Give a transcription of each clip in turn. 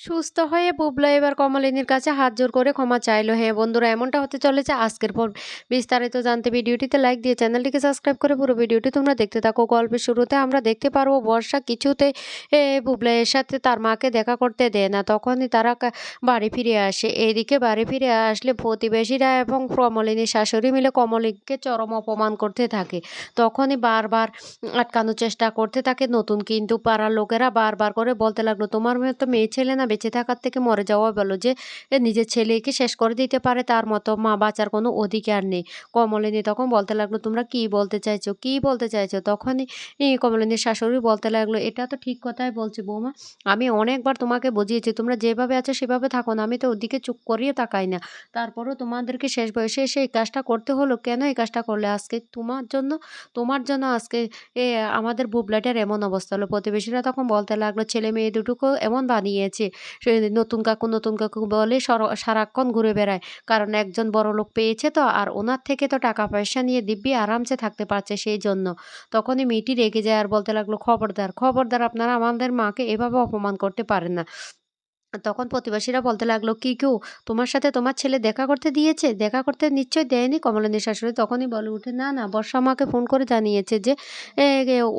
সুস্থ হয়ে বুবলা এবার কমলিনীর কাছে হাত জোর করে ক্ষমা চাইলো। হ্যাঁ বন্ধুরা, এমনটা হতে চলেছে আজকের পর বিস্তারিত জানতে ভিডিওটিতে লাইক দিয়ে চ্যানেলটিকে সাবস্ক্রাইব করে পুরো ভিডিওটি তোমরা দেখতে থাকো। গল্পের শুরুতে আমরা দেখতে পারব, বর্ষা কিছুতে বুবলা এর সাথে তার মাকে দেখা করতে দেয় না। তখনই তারা বাড়ি ফিরে আসে। এইদিকে বাড়ি ফিরে আসলে প্রতিবেশীরা এবং কমলিনীর শাশুড়ি মিলে কমলিনীকে চরম অপমান করতে থাকে। তখনই বারবার আটকানোর চেষ্টা করতে থাকে নতুন। কিন্তু পাড়ার লোকেরা বারবার করে বলতে লাগল, তোমার মেয়ে তো মেয়ে ছেলে না বেঁচে থাকার থেকে মরে যাওয়া বলো যে নিজের ছেলেকে শেষ করে দিতে পারে, তার মতো মা বাঁচার কোনো অধিকার নেই। কমলিনী তখন বলতে লাগল, তোমরা কি বলতে চাইছো? কি বলতে চাইছো? তখনই কমলিনীর শাশুড়ি বলতে লাগল, এটা তো ঠিক কথাই বলছি বৌমা, আমি অনেকবার তোমাকে বুঝিয়েছি, তোমরা যেভাবে আছো সেভাবে থাকো না, আমি তো ওদিকে চুপ করিয়ে তাকাই না। তারপরও তোমাদেরকে শেষ বয়সে এসে এই কাজটা করতে হলো কেন? এই কাজটা করলে আজকে তোমার জন্য তোমার জন্য আজকে এ আমাদের বুবলাটার এমন অবস্থা হলো। প্রতিবেশীরা তখন বলতে লাগল, ছেলে মেয়ে দুটোকে এমন বানিয়েছে নতুন কাকু নতুন কাকু বলে সর- সারাক্ষণ ঘুরে বেড়ায়। কারণ একজন বড় লোক পেয়েছে তো, আর ওনার থেকে তো টাকা পয়সা নিয়ে দিব্যি আরামসে থাকতে পারছে সেই জন্য। তখনই মেয়েটি রেগে যায় আর বলতে লাগল, খবরদার খবরদার, আপনারা আমাদের মাকে এভাবে অপমান করতে পারেন না। তখন প্রতিবেশীরা বলতে লাগল, কি কেউ তোমার সাথে তোমার ছেলে দেখা করতে দিয়েছে? দেখা করতে নিশ্চয়ই দেয়নি? কমলিনীর শাশুড়ি তখনই বলে, উঠে, না না, বর্ষা আমাকে ফোন করে জানিয়েছে যে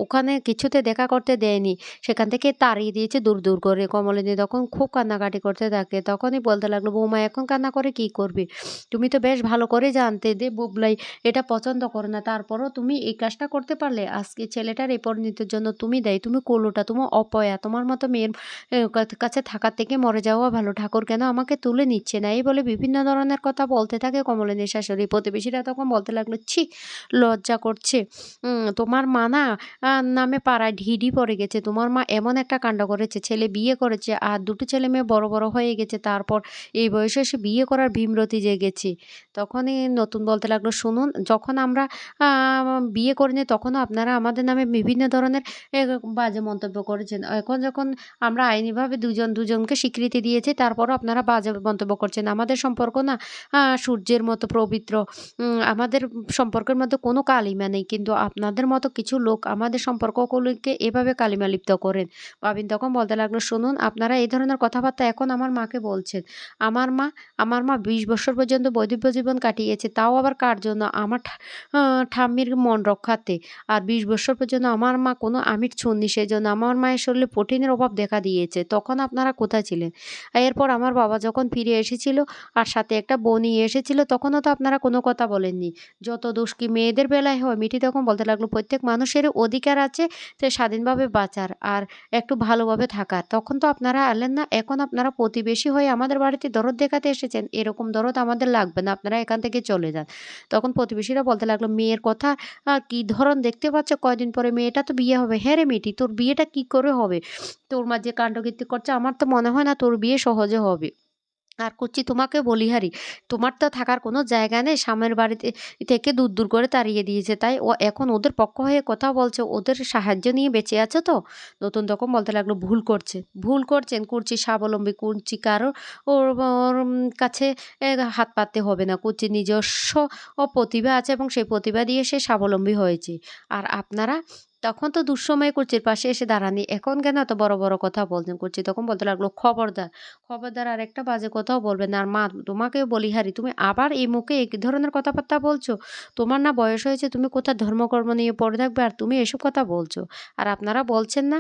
ওখানে কিছুতে দেখা করতে দেয়নি। সেখান থেকে তাড়িয়ে দিয়েছে দূর দূর করে। কমলিনী তখন খুব কান্নাকাটি করতে থাকে। তখনই বলতে লাগল, বৌমা, এখন কান্না করে কি করবে? তুমি তো বেশ ভালো করে জানতে দে বুবলাই, এটা পছন্দ করে না। তারপরও তুমি এই কাজটা করতে পারলে। আজকে ছেলেটার এই পরিণতির জন্য তুমি দেয়। তুমি কোলোটা, তোমার অপয়া, তোমার মতো মেয়ের কাছে থাকার থেকে মরে যাওয়া ভালো। ঠাকুর কেন আমাকে তুলে নিচ্ছে না? এই বলে বিভিন্ন ধরনের কথা বলতে থাকে কমলিনীর শাশুড়ি প্রতিবেশীরা তখন বলতে লাগল, ছি, লজ্জা করছে। তোমার মা না নামে পাড়ায় ঢিডি পড়ে গেছে। তোমার মা এমন একটা কাণ্ড করেছে, ছেলে বিয়ে করেছে আর দুটো ছেলে মেয়ে বড় বড় হয়ে গেছে। তারপর এই বয়সে এসে বিয়ে করার ভীমরতি জেগেছে। তখনই নতুন বলতে লাগল, শুনুন, যখন আমরা বিয়ে করিনি তখনও আপনারা আমাদের নামে বিভিন্ন ধরনের বাজে মন্তব্য করেছেন। এখন যখন আমরা আইনিভাবে দুজন দুজনকে স্বীকৃতি দিয়েছে, তারপরও আপনারা বাজে মন্তব্য করছেন। আমাদের সম্পর্ক না সূর্যের মতো পবিত্র আমাদের সম্পর্কের মধ্যে কোনো কালিমা নেই। কিন্তু আপনাদের মতো কিছু লোক আমাদের সম্পর্কগুলিকে এভাবে কালিমা লিপ্ত করেন। পাবিন তখন বলতে লাগল, শুনুন, আপনারা এই ধরনের কথাবার্তা এখন আমার মাকে বলছেন। আমার মা আমার মা বিশ বছর পর্যন্ত বৈদিব্য জীবন কাটিয়েছে, তাও আবার কার জন্য? আমার ঠাম্মির মন রক্ষাতে আর বিশ বছর পর্যন্ত আমার মা কোনো আমির ছন্নি সেই জন্য আমার মায়ের শরীরে প্রোটিনের অভাব দেখা দিয়েছে। তখন আপনারা কোথায় ছিলেন? আর এরপর আমার বাবা যখন ফিরে এসেছিল আর সাথে একটা বনি এসেছিল, তখনও তো আপনারা কোনো কথা বলেননি। যত দোষ কি মেয়েদের বেলায় হয় মিটি তখন বলতে লাগল, প্রত্যেক মানুষের অধিকার আছে সে স্বাধীনভাবে বাঁচার আর একটু ভালোভাবে থাকার। তখন তো আপনারা আনলেন না, এখন আপনারা প্রতিবেশী হয়ে আমাদের বাড়িতে দরদ দেখাতে এসেছেন। এরকম দরদ আমাদের লাগবে না, আপনারা এখান থেকে চলে যান। তখন প্রতিবেশীরা বলতে লাগল, মেয়ের কথা কি ধরন দেখতে পাচ্ছ? কয়দিন পরে মেয়েটা তো বিয়ে হবে। হ্যাঁ রে মিটি তোর বিয়েটা কি করে হবে? তোর মা যে কাণ্ডকীর্তি করছে, আমার তো মনে হয় না তোর বিয়ে সহজে হবে। আর করছি তোমাকে বলি হারি তোমার তো থাকার কোনো জায়গা নেই স্বামীর বাড়িতে থেকে দূর দূর করে তাড়িয়ে দিয়েছে। তাই ও এখন ওদের পক্ষ হয়ে কথা বলছে ওদের সাহায্য নিয়ে বেঁচে আছে তো? নতুন তখন বলতে লাগল ভুল করছে। ভুল করছেন করছি স্বাবলম্বী করছি কারও ওর, কাছে হাত পাততে হবে না। করছি নিজস্ব প্রতিভা আছে এবং সেই প্রতিভা দিয়ে সে স্বাবলম্বী হয়েছে। আর আপনারা তখন তো দুঃসময় করছির পাশে এসে দাঁড়ানি। এখন কেন এত বড় বড় কথা বলছেন করছি তখন বলতে লাগল, খবরদার খবরদার আর একটা বাজে কথাও বলবে না। আর মা, তোমাকেও বলি হারি, তুমি আবার এই মুখে এই ধরনের কথাবার্তা বলছো? তোমার না বয়স হয়েছে, তুমি কোথায় ধর্মকর্ম নিয়ে পড়ে থাকবে আর তুমি এসব কথা বলছো? আর আপনারা বলছেন না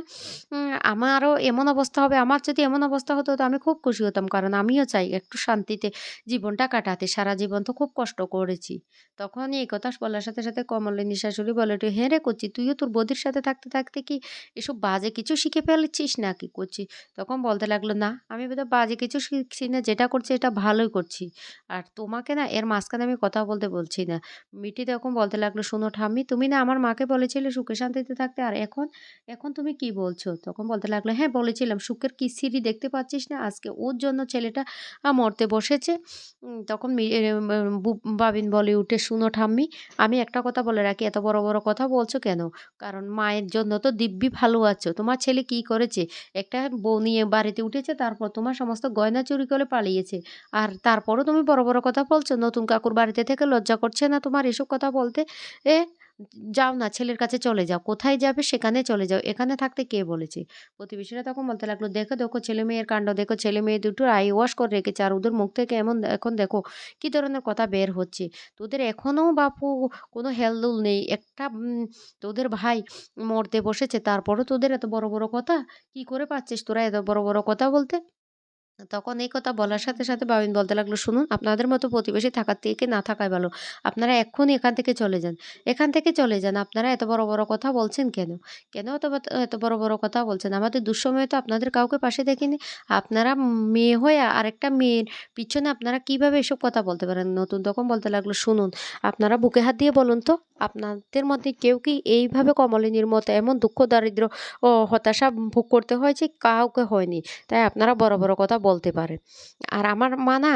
আমারও এমন অবস্থা হবে, আমার যদি এমন অবস্থা হতো, তো আমি খুব খুশি হতাম। কারণ আমিও চাই একটু শান্তিতে জীবনটা কাটাতে। সারা জীবন তো খুব কষ্ট করেছি। তখনই এই কথা বলার সাথে সাথে কমলিনী শাশুড়ি বলে হ্যাঁ রে করছি তুইও তোর বৌদির সাথে থাকতে থাকতে কি এসব বাজে কিছু শিখে ফেলেছিস না কি করছি তখন বলতে লাগল, না, আমি বোধহয় বাজে কিছু শিখছি না, যেটা করছি এটা ভালোই করছি। আর তোমাকে না এর মাঝখানে আমি কথা বলতে বলছি না। মিটি তখন বলতে লাগল, শোনো ঠাম্মি, তুমি না আমার মাকে বলেছিলে সুখে শান্তিতে থাকতে, আর এখন এখন তুমি কি বলছো? তখন বলতে লাগল হ্যাঁ বলেছিলাম, সুখের কি সিঁড়ি দেখতে পাচ্ছিস না? আজকে ওর জন্য ছেলেটা মরতে বসেছে। তখন বাবিন বলে উঠে, শুনো ঠাম্মি, আমি একটা কথা বলে রাখি, এত বড় বড় কথা বলছো কেন? কারণ মায়ের জন্য তো দিব্যি ভালো আছো। তোমার ছেলে কি করেছে? একটা বউ নিয়ে বাড়িতে উঠেছে, তারপর তোমার সমস্ত গয়না চুরি করে পালিয়েছে। আর তারপরও তুমি বড় বড় কথা বলছো, নতুন কাকুর বাড়িতে থেকে লজ্জা করছে না তোমার এসব কথা বলতে? এ যাও না, ছেলের কাছে চলে যাও। কোথায় যাবে সেখানে চলে যাও। এখানে থাকতে কে বলেছে? প্রতিবেশীরা তখন বলতে লাগল, দেখো দেখো, ছেলে মেয়ের কাণ্ড, দেখো, ছেলে মেয়ে দুটোর আই ওয়াশ করে রেখেছে আর ওদের মুখ থেকে এমন এখন দেখো কি ধরনের কথা বের হচ্ছে। তোদের এখনও বাপু কোনো হেলদুল নেই। একটা তোদের ভাই মরতে বসেছে। তারপরও তোদের এত বড় বড় কথা? কি করে পাচ্ছিস তোরা এত বড় বড় কথা বলতে? তখন এই কথা বলার সাথে সাথে বাবিন বলতে লাগল, শুনুন, আপনাদের মতো প্রতিবেশী থাকার থেকে না থাকাই ভালো। আপনারা এক্ষুনি এখান থেকে চলে যান। এখান থেকে চলে যান, আপনারা এত বড় বড় কথা বলছেন কেন? কেন এত এত বড় বড় কথা বলছেন? আমাদের দুঃসময়ে তো আপনাদের কাউকে পাশে দেখিনি। আপনারা মেয়ে হয়ে আরেকটা মেয়ের পিছনে আপনারা কীভাবে এসব কথা বলতে পারেন? নতুন তখন বলতে লাগল, শুনুন, আপনারা বুকে হাত দিয়ে বলুন তো, আপনাদের মধ্যে কেউ কি এইভাবে কমলিনীর মতো এমন দুঃখ দারিদ্র ও হতাশা ভোগ করতে হয়েছে কাউকে হয়নি? তাই আপনারা বড় বড় কথা বলতে পারে। আর আমার মা না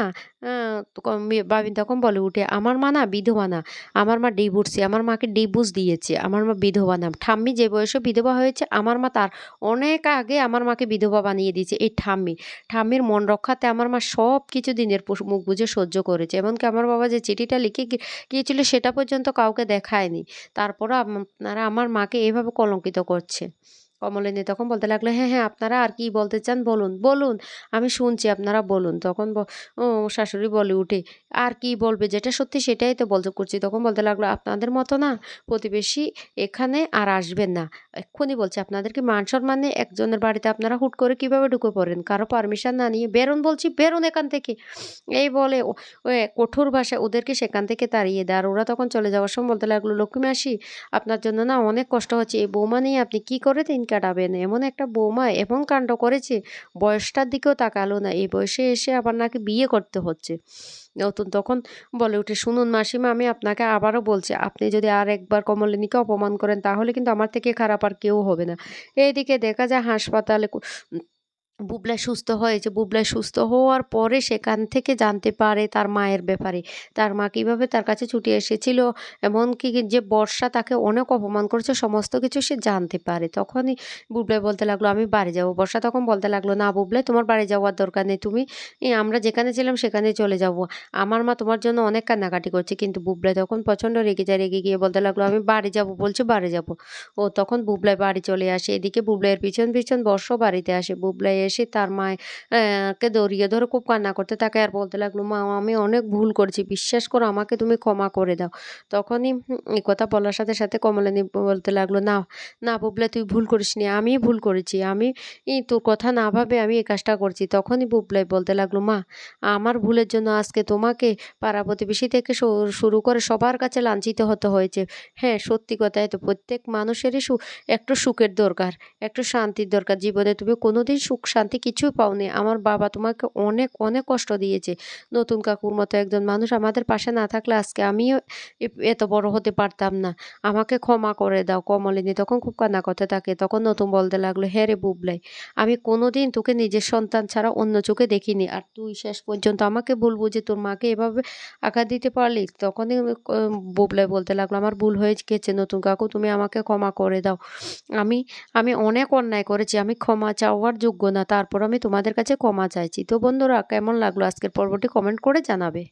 বাবিন তখন বলে, উঠে, আমার মা না বিধবা না। আমার মা ডিভোর্সি, আমার মাকে ডিভোর্স দিয়েছে। আমার মা বিধবা না। ঠাম্মি যে বয়সে বিধবা হয়েছে, আমার মা তার অনেক আগে আমার মাকে বিধবা বানিয়ে দিয়েছে। এই ঠাম্মি, ঠাম্মির মন রক্ষাতে আমার মা সব কিছু দিনের মুখ বুঝে সহ্য করেছে। এমনকি আমার বাবা যে চিঠিটা লিখে গিয়েছিল, সেটা পর্যন্ত কাউকে দেখায়নি। তারপরও আপনারা আমার মাকে এইভাবে কলঙ্কিত করছে। কমলিনী তখন বলতে লাগল হ্যাঁ হ্যাঁ আপনারা আর কি বলতে চান? বলুন বলুন, আমি শুনছি, আপনারা বলুন। তখন ও, শাশুড়ি বলে উঠে, আর কি বলবে? যেটা সত্যি সেটাই তো বলতে করছি। তখন বলতে লাগল, আপনাদের মতো না প্রতিবেশী এখানে আর আসবেন না। এক্ষুনি বলছে, আপনাদেরকে মান সম্মানে একজনের বাড়িতে আপনারা হুট করে কীভাবে ঢুকে পড়েন? কারও পারমিশন না নিয়ে বেরোন বলছি, বেরোন এখান থেকে। এই বলে ও কঠোর ভাষায় ওদেরকে সেখান থেকে তাড়িয়ে দেয়। আর ওরা তখন চলে যাওয়ার সময় বলতে লাগল, লক্ষ্মী মাসি, আপনার জন্য না অনেক কষ্ট হচ্ছে। এই বৌমা নিয়ে আপনি কি করে দিন? কাটাবেন। এমন একটা বৌমা এমন কাণ্ড করেছে, বয়সটার দিকেও তাকালো না। এই বয়সে এসে আবার নাকি বিয়ে করতে হচ্ছে। নতুন তখন বলে উঠে শুনুন মাসিমা, আমি আপনাকে আবারও বলছি, আপনি যদি আর একবার কমলিনীকে অপমান করেন, তাহলে কিন্তু আমার থেকে খারাপ আর কেউ হবে না। এইদিকে দেখা যায় হাসপাতালে বুবলাই সুস্থ হয়েছে। বুবলাই সুস্থ হওয়ার পরে সেখান থেকে জানতে পারে তার মায়ের ব্যাপারে। তার মা কীভাবে তার কাছে ছুটে এসেছিল এমনকি যে বর্ষা তাকে অনেক অপমান করেছে, সমস্ত কিছু সে জানতে পারে। তখনই বুবলাই বলতে লাগল, আমি বাড়ি যাব। বর্ষা তখন বলতে লাগল, না বুবলাই, তোমার বাড়ি যাওয়ার দরকার নেই। তুমি আমরা যেখানে ছিলাম সেখানে চলে যাব। আমার মা তোমার জন্য অনেক কান্নাকাটি করছে। কিন্তু বুবলাই তখন প্রচণ্ড রেগে যায়, রেগে গিয়ে বলতে লাগল, আমি বাড়ি যাব, বলছে বাড়ি যাব। ও তখন বুবলাই বাড়ি চলে আসে। এদিকে বুবলাইয়ের পিছন পিছন বর্ষ বাড়িতে আসে। বুবলাই এসে তার মায় আহ, কে দড়িয়ে ধরে খুব কান্না করতে থাকে আর বলতে লাগল মা আমি অনেক ভুল করেছি বিশ্বাস করো আমাকে তুমি ক্ষমা করে দাও। তখনই এই কথা বলার সাথে সাথে কমলিনী বলতে লাগল না না বুবলাই তুই ভুল করিসনি আমি ভুল করেছি আমি তোর কথা না ভাবে আমি এই কাজটা করছি। তখনই বুবলাই বলতে লাগল মা আমার ভুলের জন্য আজকে তোমাকে পাড়া প্রতিবেশী থেকে শুরু করে সবার কাছে লাঞ্ছিত হতে হয়েছে। হ্যাঁ সত্যি কথাই তো প্রত্যেক মানুষেরই একটু সুখের দরকার একটু শান্তির দরকার। জীবনে তুমি কোনোদিন সুখ শান্তি কিছুই পাওনি। আমার বাবা তোমাকে অনেক অনেক কষ্ট দিয়েছে। নতুন কাকুর মতো একজন মানুষ আমাদের পাশে না থাকলে আজকে আমিও এত বড় হতে পারতাম না। আমাকে ক্ষমা করে দাও। কমলিনী তখন খুব কান্না করতে থাকে। তখন নতুন বলতে লাগল হ্যাঁ রে বুবলাই, আমি কোনোদিন তোকে নিজের সন্তান ছাড়া অন্য চোখে দেখিনি। আর তুই শেষ পর্যন্ত আমাকে ভুল বুঝে তোর মাকে এভাবে আঘাত দিতে পারলি? তখনই বুবলাই বলতে লাগল, আমার ভুল হয়ে গেছে নতুন কাকু, তুমি আমাকে ক্ষমা করে দাও। আমি আমি অনেক অন্যায় করেছি। আমি ক্ষমা চাওয়ার যোগ্য না তারপর আমি তোমাদের কাছে ক্ষমা চাইছি। তো বন্ধুরা, কেমন লাগল আজকের পর্বটি কমেন্ট করে জানাবে।